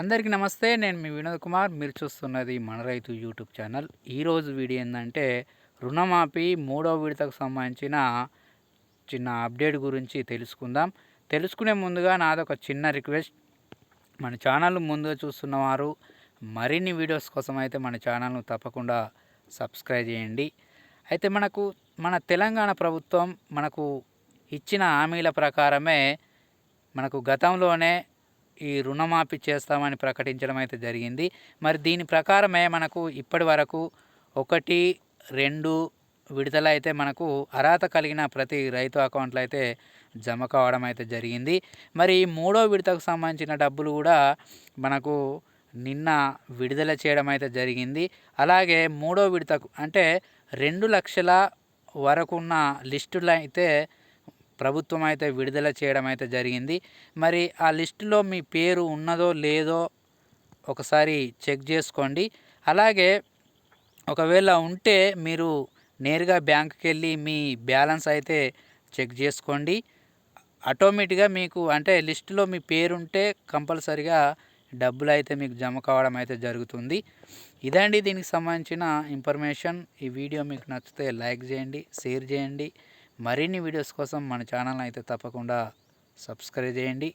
అందరికీ నమస్తే నేను మీ వినోద్ కుమార్. మీరు చూస్తున్నది మన రైతు యూట్యూబ్ ఛానల్. ఈరోజు వీడియో ఏంటంటే రుణమాఫీ మూడో విడతకు సంబంధించిన చిన్న అప్డేట్ గురించి తెలుసుకుందాం. తెలుసుకునే ముందుగా నాదొక చిన్న రిక్వెస్ట్. మన ఛానల్ ముందుగా చూస్తున్నవారు మరిన్ని వీడియోస్ కోసం అయితే మన ఛానల్ను తప్పకుండా సబ్స్క్రైబ్ చేయండి. అయితే మనకు మన తెలంగాణ ప్రభుత్వం మనకు ఇచ్చిన హామీల ప్రకారమే మనకు గతంలోనే ఈ రుణమాఫీ చేస్తామని ప్రకటించడం అయితే జరిగింది. మరి దీని ప్రకారమే మనకు ఇప్పటి వరకు ఒకటి రెండు విడుదల అయితే మనకు అర్హత కలిగిన ప్రతి రైతు అకౌంట్లో అయితే జమ కావడం అయితే జరిగింది. మరి ఈ మూడో విడతకు సంబంధించిన డబ్బులు కూడా మనకు నిన్న విడుదల చేయడం అయితే జరిగింది. అలాగే మూడో విడతకు అంటే రెండు లక్షల వరకు ఉన్న లిస్టులు అయితే ప్రభుత్వం అయితే విడుదల చేయడం అయితే జరిగింది. మరి ఆ లిస్టులో మీ పేరు ఉన్నదో లేదో ఒకసారి చెక్ చేసుకోండి. అలాగే ఒకవేళ ఉంటే మీరు నేరుగా బ్యాంకుకి వెళ్ళి మీ బ్యాలెన్స్ అయితే చెక్ చేసుకోండి. ఆటోమేటిక్గా మీకు అంటే లిస్టులో మీ పేరు ఉంటే కంపల్సరిగా డబ్బులు అయితే మీకు జమ కావడం అయితే జరుగుతుంది. ఇదండి దీనికి సంబంధించిన ఇన్ఫర్మేషన్. ఈ వీడియో మీకు నచ్చితే లైక్ చేయండి షేర్ చేయండి. మరిన్ని వీడియోస్ కోసం మన ఛానల్ అయితే తప్పకుండా సబ్స్క్రైబ్ చేయండి.